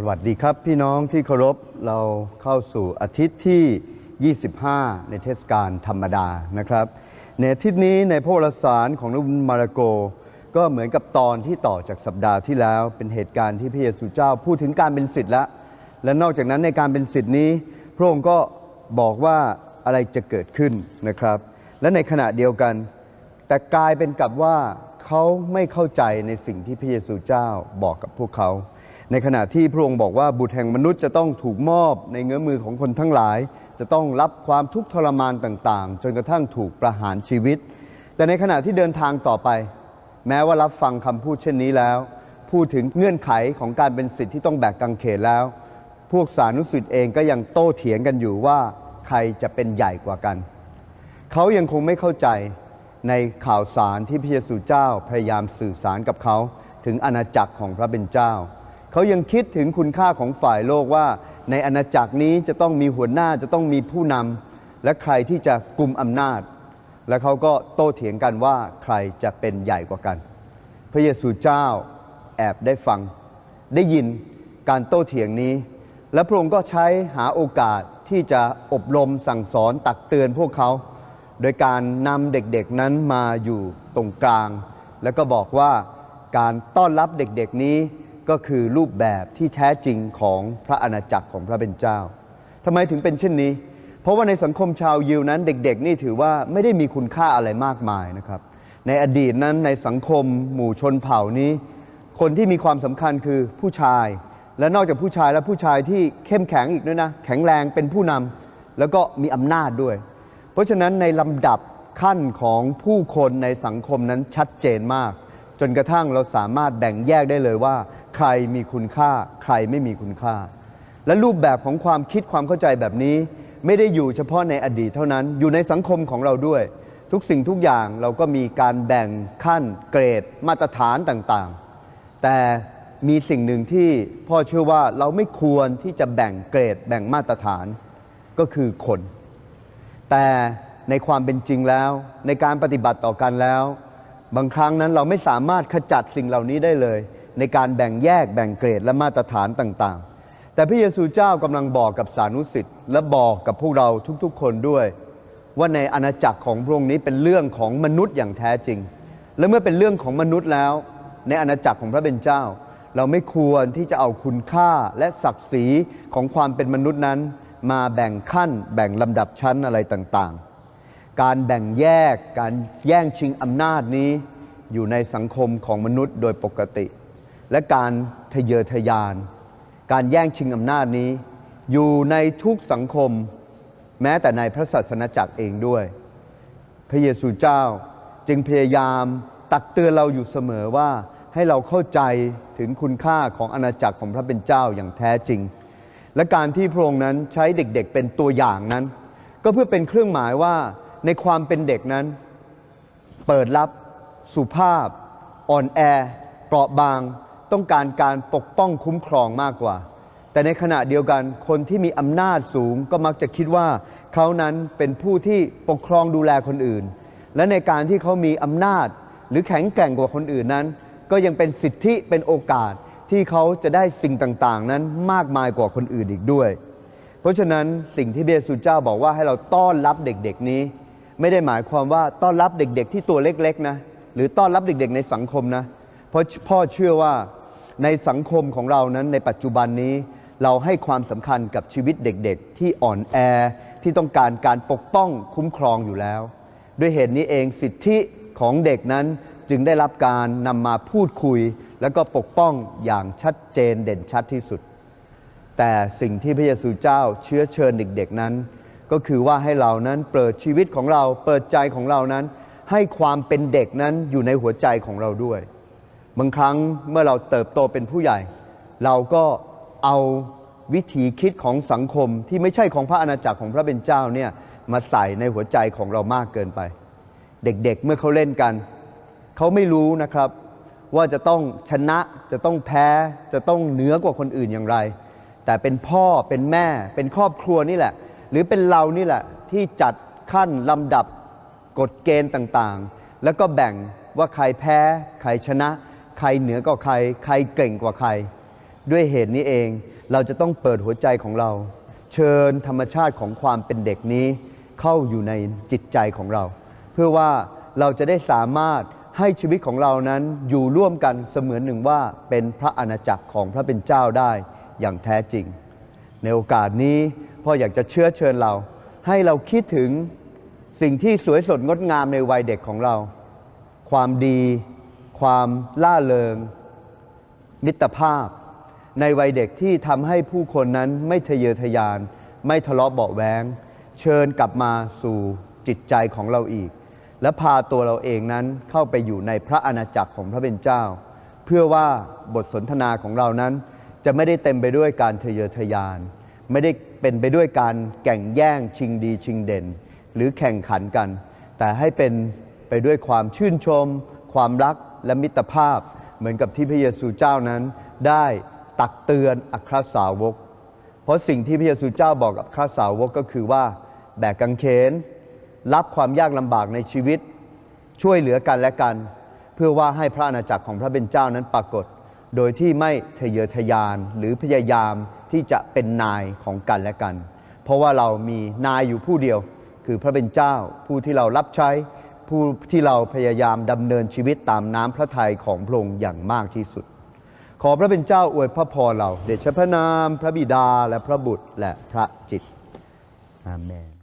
สวัสดีครับพี่น้องที่เคารพเราเข้าสู่อาทิตย์ที่ 25 ในเทศกาลธรรมดานะครับ ในอาทิตย์นี้ในพระวรสารของนบุญมาระโก ก็เหมือนกับตอนที่ต่อจากสัปดาห์ที่แล้ว เป็นเหตุการณ์ที่พระเยซูเจ้าพูดถึงการเป็นสิทธิ์แล้ว และนอกจากนั้นในการเป็นสิทธิ์นี้ พระองค์ก็บอกว่าอะไรจะเกิดขึ้นนะครับ และในขณะเดียวกัน แต่กลายเป็นกับว่าเขาไม่เข้าใจในสิ่งที่พระเยซูเจ้าบอกกับพวกเขา ในขณะที่พระองค์บอกว่าบุตรแห่งมนุษย์จะต้องถูกมอบในเงื้อมือของคนทั้งหลาย จะต้องรับความทุกข์ทรมานต่างๆ จนกระทั่งถูกประหารชีวิต แต่ในขณะที่เดินทางต่อไป แม้ว่ารับฟังคำพูดเช่นนี้แล้ว พูดถึงเงื่อนไขของการเป็นสิทธิ์ที่ต้องแบกกังเขนแล้ว พวกสานุสิทธิ์เองก็ยังโต้เถียงกันอยู่ว่าใครจะเป็นใหญ่กว่ากัน เขายังคงไม่เข้าใจในข่าวสารที่พระเยซูเจ้าพยายามสื่อสารกับเขาถึงอาณาจักรของพระเป็นเจ้า เขายังคิดถึงคุณค่าของฝ่ายโลกว่า ในอาณาจักรนี้จะต้องมีหัวหน้าจะต้องมีผู้นำและใครที่จะกลุ่มอำนาจ และเขาก็โต้เถียงกันว่าใครจะเป็นใหญ่กว่ากัน พระเยซูเจ้าแอบได้ฟัง ได้ยินการโต้เถียงนี้ และพระองค์ก็ใช้หาโอกาสที่จะอบรมสั่งสอนตักเตือนพวกเขา โดยการนำเด็กๆนั้นมาอยู่ตรงกลาง แล้วก็บอกว่าการต้อนรับเด็กๆนี้ ก็คือรูปแบบที่แท้จริงของพระอาณาจักรของพระเป็นเจ้าทำไมถึงเป็นเช่นนี้ เพราะว่าในสังคมชาวยิวนั้นเด็กๆ นี่ถือว่าไม่ได้มีคุณค่าอะไรมากมายนะครับ ในอดีตนั้นในสังคมหมู่ชนเผ่านี้ คนที่มีความสำคัญคือผู้ชาย และนอกจากผู้ชายแล้วผู้ชายที่เข้มแข็งอีกด้วยนะ แข็งแรงเป็นผู้นำแล้วก็มีอำนาจด้วย เพราะฉะนั้นในลำดับขั้นของผู้คนในสังคมนั้นชัดเจนมาก จนกระทั่งเราสามารถแบ่งแยกได้เลยว่า ใครมีคุณค่า ใครไม่มีคุณค่า และรูปแบบของความคิดความเข้าใจแบบนี้ ไม่ได้อยู่เฉพาะในอดีตเท่านั้น อยู่ในสังคมของเราด้วย ทุกสิ่งทุกอย่างเราก็มีการแบ่งขั้นเกรด มาตรฐานต่างๆ แต่มีสิ่งหนึ่งที่พ่อเชื่อว่าเราไม่ควรที่จะแบ่งเกรดแบ่งมาตรฐานก็คือคน แต่ในความเป็นจริงแล้วในการปฏิบัติต่อกันแล้ว บางครั้งนั้นเราไม่สามารถขจัดสิ่งเหล่านี้ได้เลย ในการแบ่งแยกแบ่งเกรดและมาตรฐานต่างๆ แต่พระเยซูเจ้ากำลังบอกกับสานุสิทธิ์และบอกกับพวกเราทุกๆ คนด้วย ว่าในอาณาจักรของพระองค์นี้เป็นเรื่องของมนุษย์อย่างแท้จริง และเมื่อเป็นเรื่องของมนุษย์แล้ว ในอาณาจักรของพระเป็นเจ้า เราไม่ควรที่จะเอาคุณค่าและศักดิ์ศรีของความเป็นมนุษย์นั้น มาแบ่งขั้น แบ่งลำดับชั้นอะไรต่างๆ การแบ่งแยกการแย่งชิงอำนาจนี้อยู่ในสังคมของมนุษย์โดยปกติ และการทะเยอทะยาน การแย่งชิงอำนาจนี้ อยู่ในทุกสังคม แม้แต่ในพระศาสนาจักรเองด้วย พระเยซูเจ้าจึงพยายามตักเตือนเราอยู่เสมอว่าให้เราเข้าใจถึงคุณค่าของอาณาจักรของพระเป็นเจ้าอย่างแท้จริง และการที่พระองค์นั้นใช้เด็กๆเป็นตัวอย่างนั้น ก็เพื่อเป็นเครื่องหมายว่าในความเป็นเด็กนั้น เปิดรับ สุภาพ อ่อนแอเปราะบาง ต้องการการปกป้องคุ้มครองมากกว่า แต่ในขณะเดียวกันคนที่มีอำนาจสูงก็มักจะคิดว่า เขานั้นเป็นผู้ที่ปกครองดูแลคนอื่น และในการที่เขามีอำนาจ หรือแข็งแกร่งกว่าคนอื่นนั้น ก็ยังเป็นสิทธิเป็นโอกาสที่เขาจะได้สิ่งต่างๆ นั้นมากมายกว่าคนอื่นอีกด้วย เพราะฉะนั้นสิ่งที่เยซูเจ้าบอกว่าให้เราต้อนรับเด็กๆนี้ ไม่ได้หมายความว่าต้อนรับเด็กๆ ที่ตัวเล็กๆนะหรือต้อนรับเด็กๆ ในสังคมนะ เพราะพ่อเชื่อว่าในสังคมของเรานั้นในปัจจุบันนี้เราให้ความสำคัญกับชีวิตเด็กๆ ที่อ่อนแอที่ต้องการการปกป้องคุ้มครองอยู่แล้ว ด้วยเหตุนี้เองสิทธิของเด็กนั้นจึงได้รับการนำมาพูดคุย แล้วก็ปกป้องอย่างชัดเจนเด่นชัดที่สุด แต่สิ่งที่พระเยซูเจ้าเชื้อเชิญเด็กๆนั้น ก็คือว่าให้เรานั้นเปิดชีวิตของเราเปิดใจของเรานั้น ให้ความเป็นเด็กนั้นอยู่ในหัวใจของเราด้วย บางครั้งเมื่อเราเติบโตเป็นผู้ใหญ่ เราก็เอาวิถีคิดของสังคมที่ไม่ใช่ของพระอาณาจักรของพระเป็นเจ้าเนี่ยมาใส่ในหัวใจของเรามากเกินไป เด็กๆเมื่อเขาเล่นกันเขาไม่รู้นะครับว่าจะต้องชนะจะต้องแพ้จะต้องเหนือกว่าคนอื่นอย่างไร แต่เป็นพ่อเป็นแม่เป็นครอบครัวนี่แหละ หรือเป็นเรานี่แหละที่จัดขั้นลำดับกฎเกณฑ์ต่างๆ แล้วก็แบ่งว่าใครแพ้ ใครชนะ รเหนือกว่าใคร ใครเก่งกว่าใคร ด้วยเหตุนี้เองเราจะต้องเปิดหัวใจของเรา เชิญธรรมชาติของความเป็นเด็กนี้เข้าอยู่ในจิตใจของเรา เพื่อว่าเราจะได้สามารถให้ชีวิตของเรานั้นอยู่ร่วมกันเสมือนหนึ่งว่าเป็นพระอาณาจักรของพระเป็นเจ้าได้อย่างแท้จริง ในโอกาสนี้พ่ออยากจะเชื้อเชิญเรา ให้เราคิดถึงสิ่งที่สวยสดงดงามในวัยเด็กของเรา ความดี ความล่าเริง มิตรภาพ ในวัยเด็กที่ทำให้ผู้คนนั้นไม่ทะเยอทะยาน ไม่ทะเลาะเบาแวงเชิญกลับมาสู่จิตใจของเราอีก และพาตัวเราเองนั้นเข้าไปอยู่ในพระอาณาจักรของพระเป็นเจ้า เพื่อว่าบทสนทนาของเรานั้น จะไม่ได้เต็มไปด้วยการทะเยอทะยาน ไม่ได้เป็นไปด้วยการแก่งแย่งชิงดีชิงเด่น หรือแข่งขันกัน แต่ให้เป็นไปด้วยความชื่นชม ความรัก และมิตรภาพ เหมือนกับที่พระเยซูเจ้านั้นได้ตักเตือนอัครสาวก เพราะสิ่งที่พระเยซูเจ้าบอกกับข้าสาวกก็คือว่า แบกกังเขน รับความยากลำบากในชีวิต ช่วยเหลือกันและกัน เพื่อว่าให้พระอาณาจักรของพระเป็นเจ้านั้นปรากฏ โดยที่ไม่ทะเยอทะยานหรือพยายามที่จะเป็นนายของกันและกัน เพราะว่าเรามีนายอยู่ผู้เดียว คือพระเป็นเจ้าผู้ที่เรารับใช้ ผู้ที่เราพยายามดำเนินชีวิตตามน้ำพระทัยของพระองค์อย่างมากที่สุด ขอพระเป็นเจ้าอวยพระพรเรา เดชะพระนาม พระบิดาและพระบุตรและพระจิตอาเมน